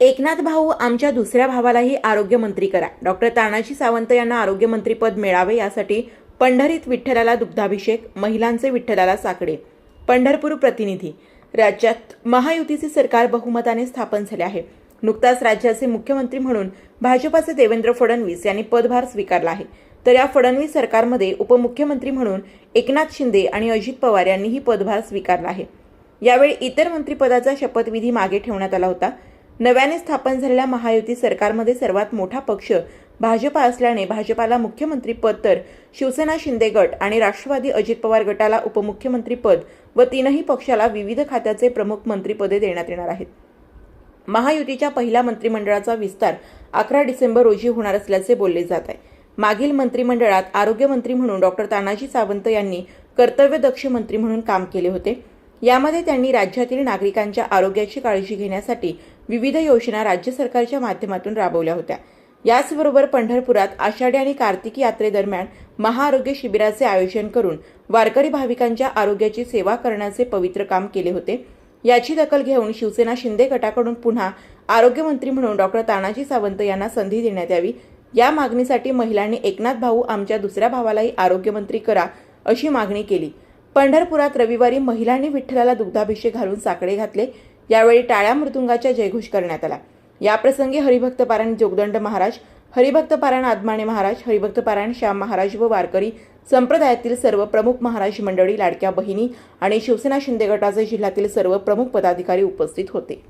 एकनाथ भाऊ आमच्या दुसऱ्या भावालाही आरोग्यमंत्री करा. डॉक्टर तानाजी सावंत यांना आरोग्यमंत्रीपद मिळावे यासाठी पंढरीत विठ्ठलाला दुग्धाभिषेक महिलांचे विठ्ठलाला साकडे. पंढरपूर प्रतिनिधी. राज्यात महायुतीचे सरकार बहुमताने स्थापन झाले आहे. नुकताच राज्याचे मुख्यमंत्री म्हणून भाजपाचे देवेंद्र फडणवीस यांनी पदभार स्वीकारला आहे. तर या फडणवीस सरकारमध्ये उपमुख्यमंत्री म्हणून एकनाथ शिंदे आणि अजित पवार यांनीही पदभार स्वीकारला आहे. यावेळी इतर मंत्रिपदाचा शपथविधी मागे ठेवण्यात आला होता. नव्याने स्थापन झालेल्या महायुती सरकारमध्ये सर्वात मोठा पक्ष भाजपा असल्याने भाजपाला मुख्यमंत्रीपद तर शिवसेना शिंदे गट आणि राष्ट्रवादी अजित पवार गटाला उपमुख्यमंत्रीपद व तीनही पक्षाला विविध खात्याचे प्रमुख मंत्रिपदे देण्यात येणार आहेत. महायुतीच्या पहिल्या मंत्रिमंडळाचा विस्तार अकरा डिसेंबर रोजी होणार असल्याचे बोलले जात आहे. मागील मंत्रिमंडळात आरोग्यमंत्री म्हणून डॉक्टर तानाजी सावंत यांनी कर्तव्यदक्ष मंत्री म्हणून काम केले होते. यामध्ये त्यांनी राज्यातील नागरिकांच्या आरोग्याची काळजी घेण्यासाठी विविध योजना राज्य सरकारच्या माध्यमातून राबवल्या होत्या. याचबरोबर पंढरपुरात आषाढी आणि कार्तिकी यात्रेदरम्यान महाआरोग्य शिबिराचे आयोजन करून वारकरी भाविकांच्या आरोग्याची सेवा करण्याचे पवित्र काम केले होते. याची दखल घेऊन शिवसेना शिंदे गटाकडून पुन्हा आरोग्यमंत्री म्हणून डॉक्टर तानाजी सावंत यांना संधी देण्यात यावी. या मागणीसाठी महिलांनी एकनाथ भाऊ आमच्या दुसऱ्या भावालाही आरोग्यमंत्री करा अशी मागणी केली. पंढरपुरात रविवारी महिलांनी विठ्ठलाला दुग्धाभिषेक घालून साकडे घातले. यावेळी टाळ्या मृदुंगाच्या जयघोष करण्यात आला. याप्रसंगी हरिभक्त पारायण जोगदंड महाराज हरिभक्त पारायण आदमाणे महाराज हरिभक्त पारायण श्याम महाराज व वारकरी संप्रदायातील सर्व प्रमुख महाराज मंडळी लाडक्या बहिणी आणि शिवसेना शिंदे गटाचे जिल्ह्यातील सर्व प्रमुख पदाधिकारी उपस्थित होते.